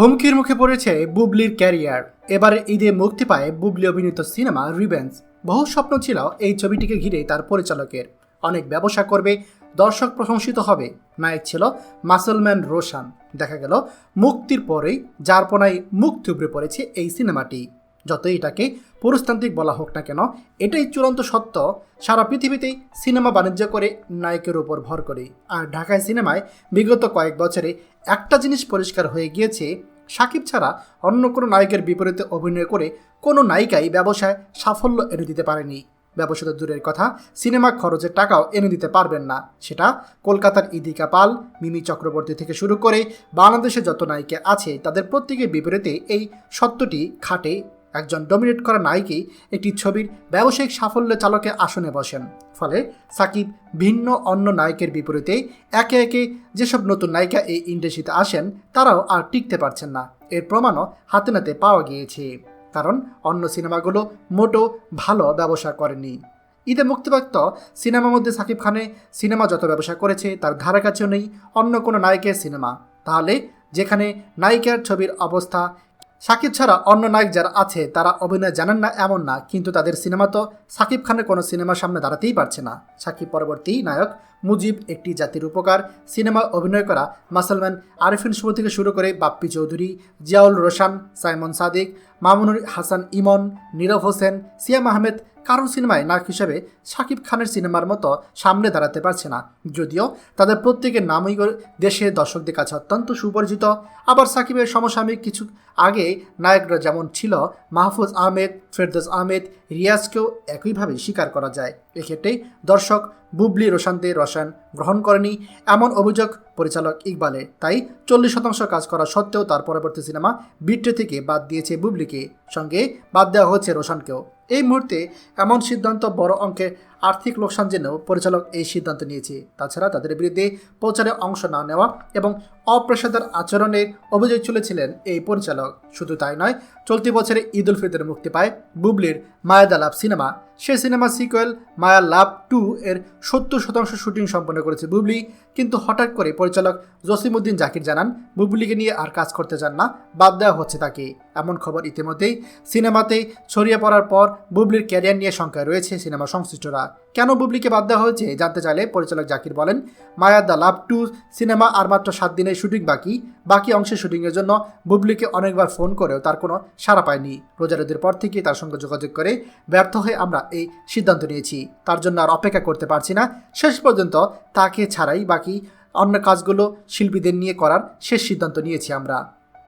হুমকির মুখে পড়েছে বুবলির ক্যারিয়ার। এবারে ঈদে মুক্তি পায় বুবলি অভিনীত সিনেমা রিভেন্স বহু স্বপ্ন ছিল এই ছবিটিকে ঘিরে তার পরিচালকের। অনেক ব্যবসা করবে, দর্শক প্রশংসিত হবে। নায়ক ছিল মাসলম্যান রোশান। দেখা গেল মুক্তির পরেই, যার পনায় মুখ থুবড়ে পড়েছে এই সিনেমাটি। যতই এটাকে পুরুষতান্ত্রিক বলা হোক না কেন, এটাই চূড়ান্ত সত্য। সারা পৃথিবীতেই সিনেমা বাণিজ্য করে নায়কের উপর ভর করে। আর ঢাকায় সিনেমায় বিগত কয়েক বছরে একটা জিনিস পরিষ্কার হয়ে গিয়েছে, সাকিব ছাড়া অন্য কোনো নায়কের বিপরীতে অভিনয় করে কোনো নায়িকাই ব্যবসায় সাফল্য এনে দিতে পারেনি। ব্যবসাতে দূরের কথা, সিনেমা খরচের টাকাও এনে দিতে পারবেন না। সেটা কলকাতার ইদিকা পাল, মিমি চক্রবর্তী থেকে শুরু করে বাংলাদেশে যত নায়িকা আছে, তাদের প্রত্যেকের বিপরীতে এই সত্যটি খাটে একজন ডমিনেট করা নায়িকই একটি ছবির ব্যবসায়িক সাফল্য চালকের আসনে বসেন। ফলে সাকিব ভিন্ন অন্য নায়কের বিপরীতে একে একে যেসব নতুন নায়িকা এই ইন্ডাস্ট্রিতে আসেন, তারাও আর টিকতে পারছেন না। এর প্রমাণও হাতে নাতে পাওয়া গিয়েছে। কারণ অন্য সিনেমাগুলো মোটো ভালো ব্যবসা করেনি। ঈদে মুক্তিপ্রাপ্ত সিনেমার মধ্যে সাকিব খানের সিনেমা যত ব্যবসা করেছে, তার ধারে কাছেও নেই অন্য কোনো নায়কের সিনেমা। তাহলে যেখানে নায়িকার ছবির অবস্থা সাকিব ছাড়া অন্য নায়ক যারা আছে, তারা অভিনয় জানেন না এমন না, কিন্তু তাদের সিনেমা তো সাকিব খানের কোনো সিনেমার সামনে দাঁড়াতেই পারছে না। সাকিব পরবর্তী নায়ক মুজিব একটি জাতির উপকার। সিনেমা অভিনয় করা মাসলম্যান আরিফিন শুভ থেকে শুরু করে বাপ্পি চৌধুরী, জিয়াউল রোশান, সাইমন সাদিক, মামুনুর হাসান ইমন, নীরব হোসেন, সিয়াম আহমেদ কারও সিনেমায় নায়ক হিসেবে শাকিব খানের সিনেমার মতো সামনে দাঁড়াতে পারছে না। যদিও তাদের প্রত্যেকের নামই দেশের দর্শকদের কাছে অত্যন্ত সুপরিচিত। আবার সাকিবের সমসাময়িক কিছু আগে নায়করা যেমন ছিল মাহফুজ আহমেদ, ফেরদৌস আহমেদ, রিয়াজকেও একইভাবে স্বীকার করা যায়। এক্ষেত্রে দর্শক বুবলি রোশানদের রসায়ন গ্রহণ করেনি এমন অভিযোগ পরিচালক ইকবালের তাই চল্লিশ শতাংশ কাজ করা সত্ত্বেও তার পরবর্তী সিনেমা বিট্রে থেকে বাদ দিয়েছে বুবলিকে। সঙ্গে বাদ দেওয়া হচ্ছে রোশানকেও। এই মুহূর্তে এমন সিদ্ধান্ত বড় অঙ্কের আর্থিক লোকসান জেনেও পরিচালক এই সিদ্ধান্ত নিয়েছে। তাছাড়া তাদের বিরুদ্ধে প্রচারে অংশ না নেওয়া এবং অপেশাদার আচরণের অভিযোগ চলেছিলেন এই পরিচালক। শুধু তাই নয়, চলতি বছরে ঈদ উল ফিতরে মুক্তি পায় বুবলির মায়াদা লাভ সিনেমা। সে cinema sequel Maya love two এর সত্তর শতাংশ শুটিং সম্পন্ন করেছে বুবলি। কিন্তু হঠাৎ করে পরিচালক জসিমুদ্দিন জাকির জানান, বুবলিকে নিয়ে আর কাজ করতে চান না, বাদ দেওয়া হচ্ছে তাকে। এমন খবর ইতিমধ্যেই সিনেমাতেই ছড়িয়ে পড়ার পর বুবলির ক্যারিয়ার নিয়ে শঙ্কায় রয়েছে সিনেমা সংশ্লিষ্টরা। কেন বুবলিকে বাদ দেওয়া হয়েছে জানতে চাইলে পরিচালক জাকির বলেন, Maya the love two cinema আর মাত্র সাত দিনের শুটিং বাকি বাকি অংশের শুটিংয়ের জন্য বুবলিকে অনেকবার ফোন করেও তার কোনো সাড়া পায়নি। রোজারদের পর থেকে তার সঙ্গে যোগাযোগ করে ব্যর্থ হয়ে আমরা এই সিদ্ধান্ত নিয়েছি। তার জন্য আর অপেক্ষা করতে পারছি না। শেষ পর্যন্ত তাকে ছাড়াই বাকি অন্য কাজগুলো শিল্পীদের নিয়ে করার শেষ সিদ্ধান্ত নিয়েছি আমরা।